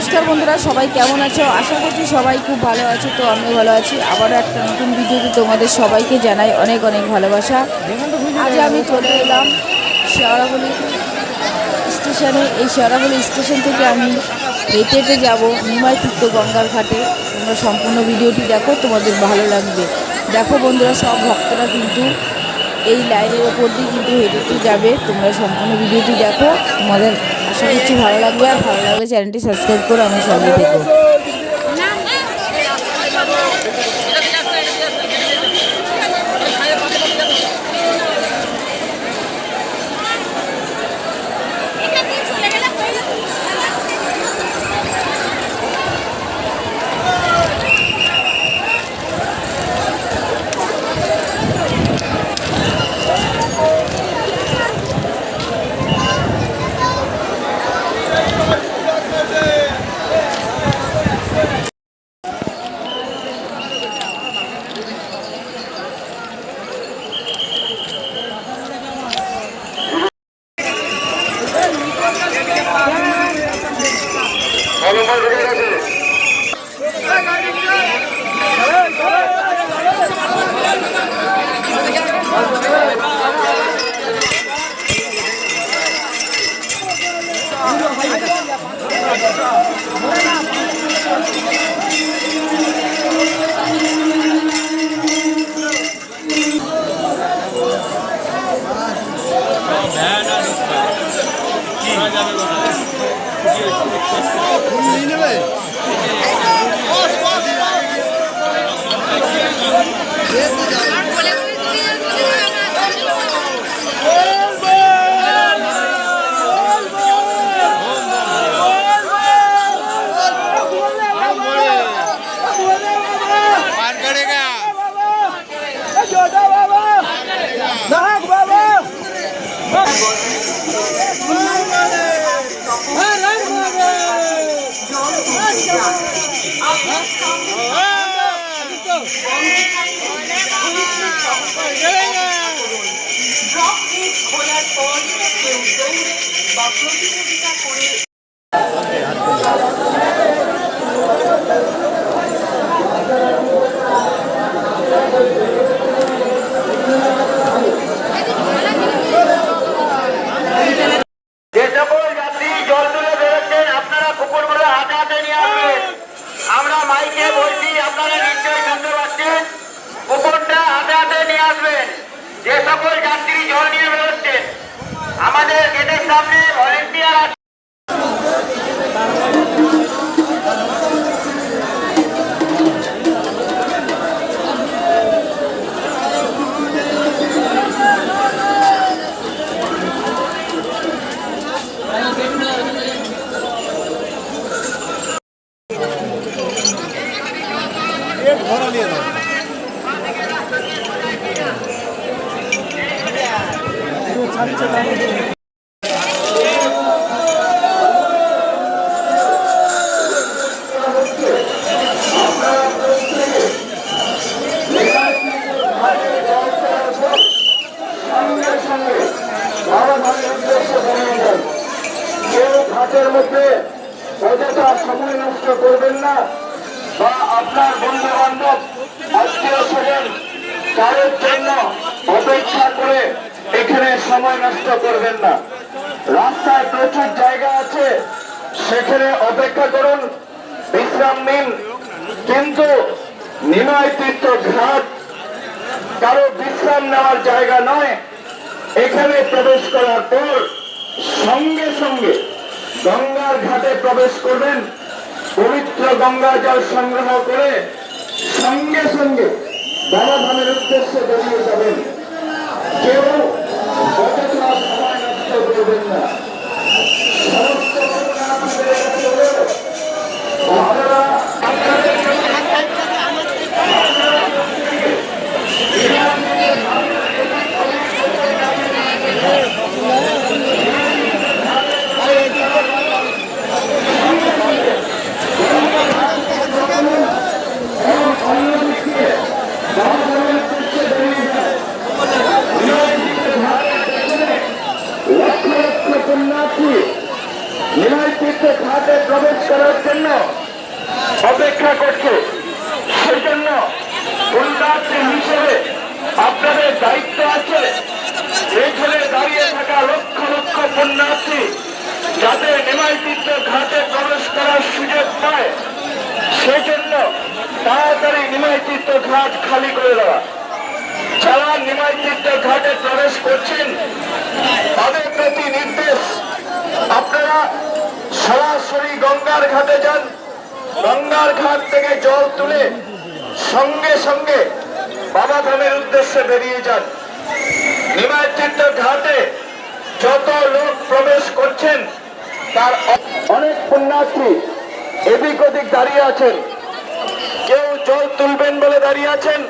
নমস্কার বন্ধুরা, সবাই কেমন আছো? আশা করছি সবাই খুব ভালো আছো, তো আমিও ভালো আছি। আবারও একটা নতুন ভিডিওতে তোমাদের সবাইকে জানাই অনেক অনেক ভালোবাসা। আজ আমি চলে এলাম শেওড়াগুলি স্টেশনে। এই শেওড়াগুলি স্টেশন থেকে আমি হেঁটে হেঁটে যাব নিমাই তীর্থ গঙ্গার ঘাটে। তোমরা সম্পূর্ণ ভিডিওটি দেখো, তোমাদের ভালো লাগবে। দেখো বন্ধুরা, সব ভক্তরা কিন্তু এই লাইনের ওপর দিয়ে কিন্তু হেঁটেটি হেঁটে যাবে। তোমরা সম্পূর্ণ ভিডিওটি দেখো। তোমাদের আশা করছি ভালো লাগবে। আর ভালো লাগলে চ্যানেলটি সাবস্ক্রাইব করো আমি সঙ্গে দেখো প্রতিযোগিতা করে যে সকল যাত্রী জল নিয়ে আমাদের গেটের সামনে ভলেন্টিয়ার কারোর জন্য অপেক্ষা করে এখানে সময় নষ্ট করবেন না। রাস্তায় প্রচুর জায়গা আছে, সেখানে অপেক্ষা করুন। বিশ্রাম নিন। কিন্তু নিময় ঘাট কারও বিশ্রাম নেওয়ার জায়গা নয়। এখানে প্রবেশ করার পর সঙ্গে সঙ্গে গঙ্গার ঘাটে প্রবেশ করবেন। পবিত্র গঙ্গা জল সংগ্রহ করে সঙ্গে সঙ্গে বাবাধামের উদ্দেশ্যে বেরিয়ে যাবেন। কেউ সময় নষ্ট করবেন না। ব্যক্তি নির্দিষ্ট খাতে প্রবেশ করার জন্য অপেক্ষা করছে। সেজন্য পুণ্যার্থী হিসেবে আপনাদের দায়িত্ব আছে। এখানে দাঁড়িয়ে থাকা লক্ষ লক্ষ পুণ্যার্থী যাতে নিমাইচিত্র ঘাটে প্রবেশ করার সুযোগ পায়। সেজন্য তাড়াতাড়ি নিমাইচিত্র ঘাট খালি করে দেওয়া। যারা নিমাইচিত্র ঘাটে প্রবেশ করছেন, তাদের প্রতি নির্দেশ আপনারা সরাসরি গঙ্গার ঘাটে যান। গঙ্গার ঘাট থেকে জল তুলে সঙ্গে সঙ্গে বাবা ধামের উদ্দেশ্যে বেরিয়ে যান। তীর্থ ঘাটে যত লোক প্রবেশ করছেন, তার অনেক পুণ্যার্থী এদিক ওদিক দাঁড়িয়ে আছেন। কেউ জল তুলবেন বলে দাঁড়িয়ে আছেন,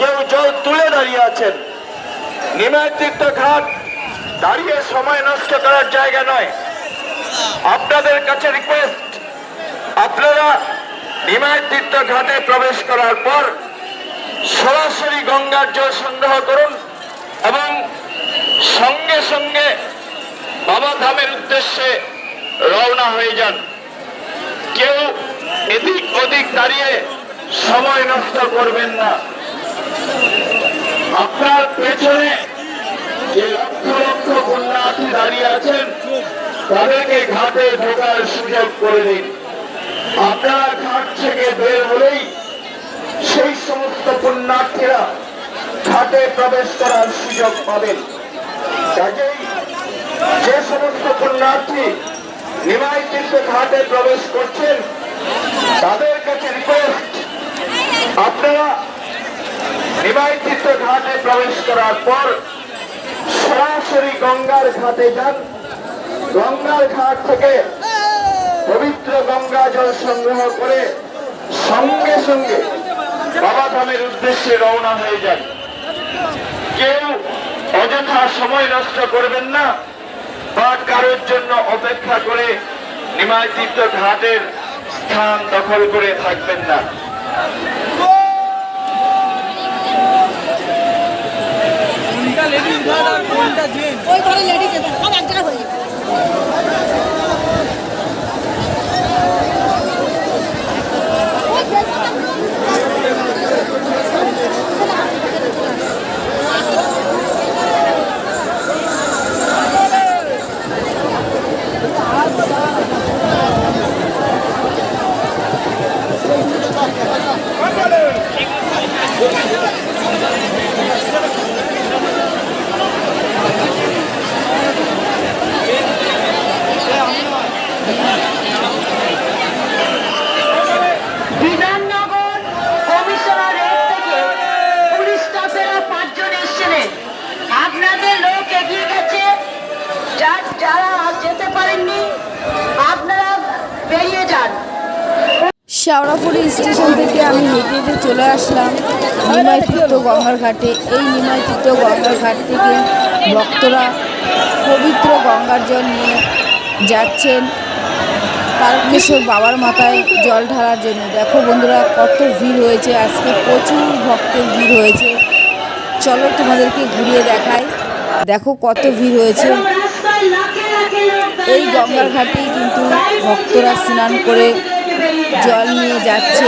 কেউ জল তুলে দাঁড়িয়ে আছেন। তীর্থ ঘাট দাঁড়িয়ে সময় নষ্ট করার জায়গা নয়। আপনাদের কাছে রিকোয়েস্ট আপনারা নিমাই তীর্থ ঘাটে প্রবেশ করার পর সরাসরি গঙ্গার জল সংগ্রহ করুন এবং সঙ্গে সঙ্গে বাবা ধামের উদ্দেশ্যে রওনা হয়ে যান। কেউ এদিক ওদিক দাঁড়িয়ে সময় নষ্ট করবেন না। আপনার পেছনে যে লক্ষ লক্ষ পুণ্যার্থী দাঁড়িয়ে আছেন তাদেরকে ঘাটে ঢোকার সুযোগ করে দিন। আপনারা ঘাট থেকে বের হলেই সেই সমস্ত পুণ্যার্থীরা ঘাটে প্রবেশ করার সুযোগ পাবেন। কাজেই যে সমস্ত পুণ্যার্থী নিমাই ঘাটে প্রবেশ করছেন, তাদের কাছে রিকোয়েস্ট আপনারা নিমাই ঘাটে প্রবেশ করার পর সরাসরি গঙ্গার ঘাটে যান। গঙ্গার ঘাট থেকে পবিত্র গঙ্গা জল সংগ্রহ করে সঙ্গে সঙ্গে বাবা ধামের উদ্দেশ্যে রওনা হয়ে যান। কেউ অযথা সময় নষ্ট করবেন না, বা কারোর জন্য অপেক্ষা করে নিমাই তীর্থ ঘাটের স্থান দখল করে থাকবেন না। ওই ঘরে লেডিস সব এক জায়গায় হয়ে যাবে বিধাননগর কমিশনারেট থেকে পুলিশ স্টাফেরা পাঁচজন এসেছিলেন আপনাদের লোক এগিয়ে গেছে যা- যারা যেতে পারেননি আপনারা বেরিয়ে যান শেওড়াফুলি স্টেশন থেকে আমি হেঁটে হেঁটে চলে আসলাম নিমাই তীর্থ গঙ্গার ঘাটে এই নিমাই তীর্থ গঙ্গার ঘাট থেকে ভক্তরা পবিত্র গঙ্গার জল নিয়ে যাচ্ছেন। তারকেশ্বর বাবার মাথায় জল ঢালার জন্য। দেখো বন্ধুরা, কত ভিড় হয়েছে। আজকে প্রচুর ভক্তের ভিড় হয়েছে। চলো তোমাদেরকে ঘুরিয়ে দেখাই। দেখো কত ভিড় হয়েছে। এই গঙ্গার ঘাটেই কিন্তু ভক্তরা স্নান করে জল নিয়ে যাচ্ছে।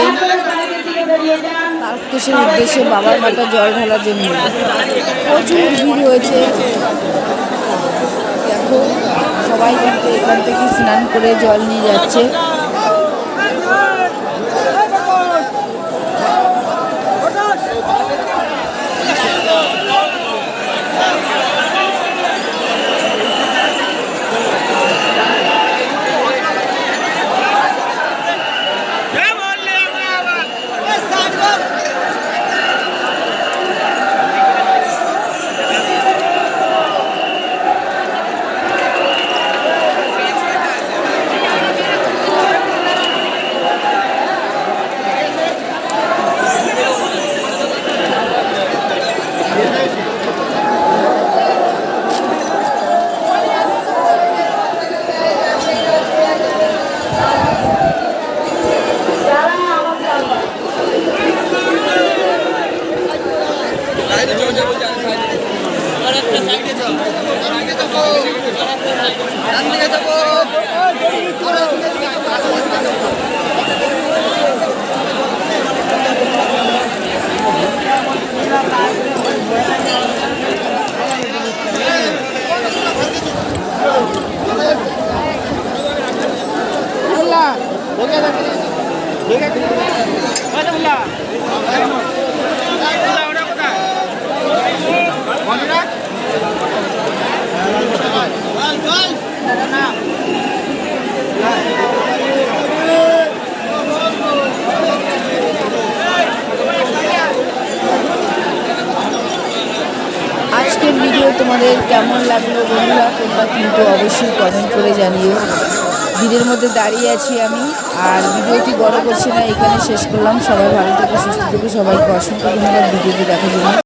তারকেশের উদ্দেশ্যে বাবার মাথা জল ঢালার জন্য। প্রচুর ভিড় হয়েছে দেখো, সবাই কিন্তু এখান থেকে স্নান করে জল নিয়ে যাচ্ছে। লাগল বন্ধুরা, তোমরা কিন্তু অবশ্যই কমেন্ট করে জানিও। ভিড়ের মধ্যে দাঁড়িয়ে আছি আমি, আর ভিডিওটি বড় করছি না, এখানে শেষ করলাম। সবাই ভালো থেকে, সুস্থ থেকে, সবাইকে অসংখ্য ধন্যবাদ ভিডিওটি দেখার জন্য।